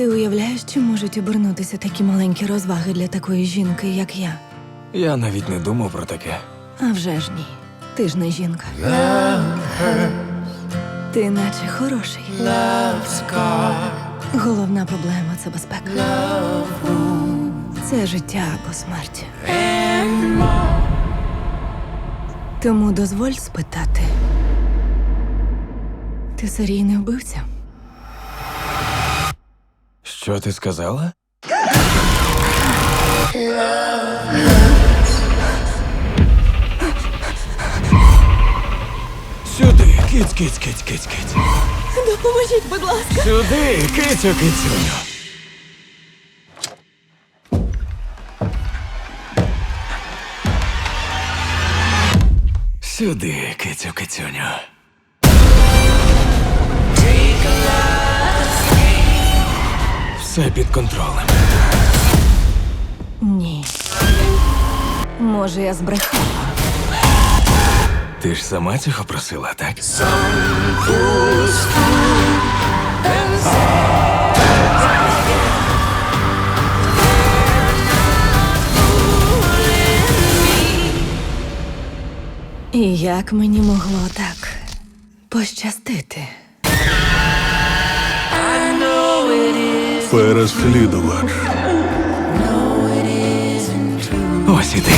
Ти уявляєш, чи можуть обернутися такі маленькі розваги для такої жінки, як я? Я навіть не думав про таке. А вже ж ні. Ти ж не жінка. Ти наче хороший. Головна проблема це безпека. Це життя або смерть. Тому дозволь спитати. Ти серійний вбивця? Що ти сказала? Сюди, киць, киць, киць, киць, киць. Допоможіть, будь ласка. Сюди, кицю, кицюню. Сюди, кицю, кицюню. Все під контролем. Ні. Може, я збрехала. Ти ж сама цього просила, так? І як мені могло так пощастити? Переслідувач. Ось і ти.